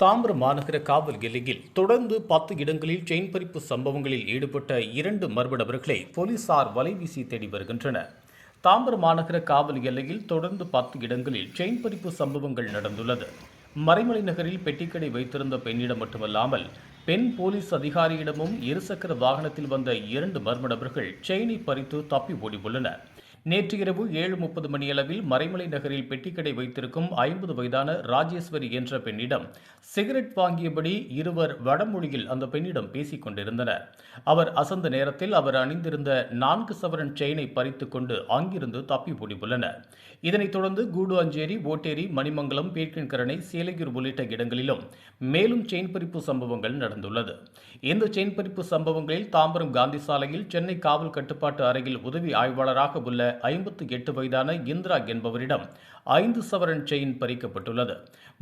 தாம்பரம் மாநகர காவல் எல்லையில் தொடர்ந்து பத்து இடங்களில் செயின் பறிப்பு சம்பவங்களில் ஈடுபட்ட இரண்டு மர்ம நபர்களை போலீசார் வலைவீசி தேடி வருகின்றனர். தாம்பரம் மாநகர காவல் எல்லையில் தொடர்ந்து பத்து இடங்களில் செயின் பறிப்பு சம்பவங்கள் நடந்துள்ளது. மறைமலை நகரில் பெட்டிக்கடை வைத்திருந்த பெண்ணிடம் மட்டுமல்லாமல் பெண் போலீஸ் அதிகாரியிடமும் இருசக்கர வாகனத்தில் வந்த இரண்டு மர்ம நபர்கள் செயினை பறித்து தப்பி ஓடி உள்ளனர் நேற்று இரவு ஏழு முப்பது மணியளவில் மறைமலை நகரில் பெட்டிக்கடை வைத்திருக்கும் ஐம்பது வயதான ராஜேஸ்வரி என்ற பெண்ணிடம் சிகரெட் வாங்கியபடி இருவர் வடமொழியில் அந்த பெண்ணிடம் பேசிக் கொண்டிருந்தனர். அவர் அசந்த நேரத்தில் அவர் அணிந்திருந்த நான்கு சவரன் செயினை பறித்துக்கொண்டு அங்கிருந்து தப்பி ஓடியுள்ளனர். இதனைத் தொடர்ந்து கூடு அஞ்சேரி ஓட்டேரி மணிமங்கலம் பேர்க்கின்கரணை சேலகிர் உள்ளிட்ட இடங்களிலும் மேலும் செயின் பறிப்பு சம்பவங்கள் நடந்துள்ளது. இந்த செயின் பறிப்பு சம்பவங்களில் தாம்பரம் காந்தி சாலையில் சென்னை காவல் கட்டுப்பாட்டு அறையில் உதவி ஆய்வாளராக உள்ள ஐம்பத்து எட்டு வயதான இந்திரா என்பவரிடம் ஐந்து சவரன் செயின் பறிக்கப்பட்டுள்ளது.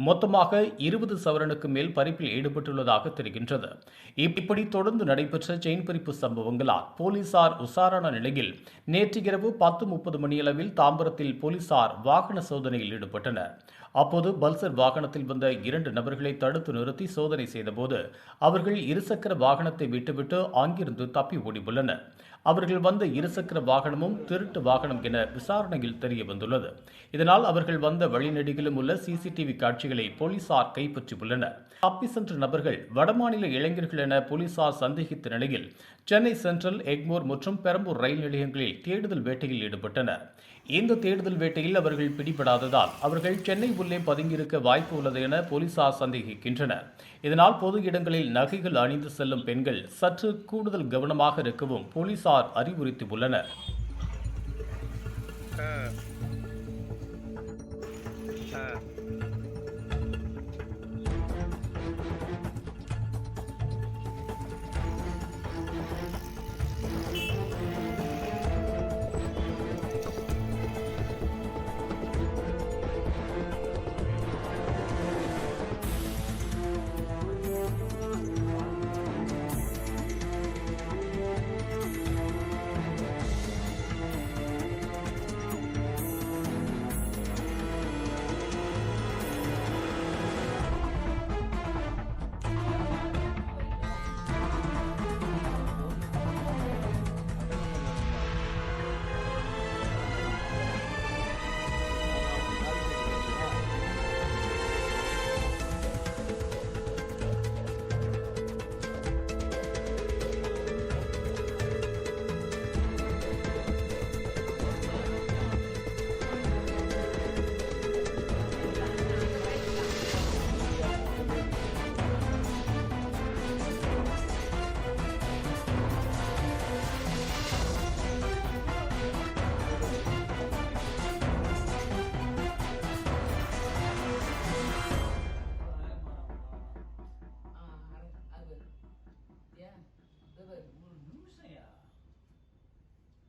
மொத்தமாக இருபது சவரனுக்கு மேல் பறிப்பில் ஈடுபட்டுள்ளதாக தெரிகின்றது. இப்படி தொடர்ந்து நடைபெற்ற செயின் பறிப்பு சம்பவங்களால் போலீசார் உசாரான நிலையில் நேற்று இரவு பத்து முப்பது மணியளவில் தாம்பரத்தில் போலீசார் வாகன சோதனையில் ஈடுபட்டனர். அப்போது பல்சர் வாகனத்தில் வந்த இரண்டு நபர்களை தடுத்து நிறுத்தி சோதனை செய்தபோது அவர்கள் இருசக்கர வாகனத்தை விட்டுவிட்டு அங்கிருந்து தப்பி ஓடியுள்ளனர். அவர்கள் வந்த இருசக்கர வாகனமும் திருட்டு வாகனம் என விசாரணையில் தெரிய வந்துள்ளது இதனால் அவர்கள் வந்த வழிநெடுகிலும் உள்ள சிசிடிவி காட்சிகளை போலீசார் கைப்பற்றியுள்ளனர். தப்பி சென்ற நபர்கள் வடமாநில இளைஞர்கள் என போலீசார் சந்தேகித்த நிலையில் சென்னை சென்ட்ரல் எக்மோர் மற்றும் பெரம்பூர் ரயில் நிலையங்களில் தேடுதல் வேட்டையில் ஈடுபட்டனர். இந்த தேடுதல் வேட்டையில் அவர்கள் பிடிபடாததால் அவர்கள் சென்னை உள்ளே பதுங்கியிருக்க வாய்ப்பு உள்ளது என போலீசார் சந்தேகிக்கின்றனர். இதனால் பொது இடங்களில் நகைகள் அணிந்து செல்லும் பெண்கள் சற்று கூடுதல் கவனமாக இருக்கவும் போலீசார் அறிவுறுத்தியுள்ளனர். Uh.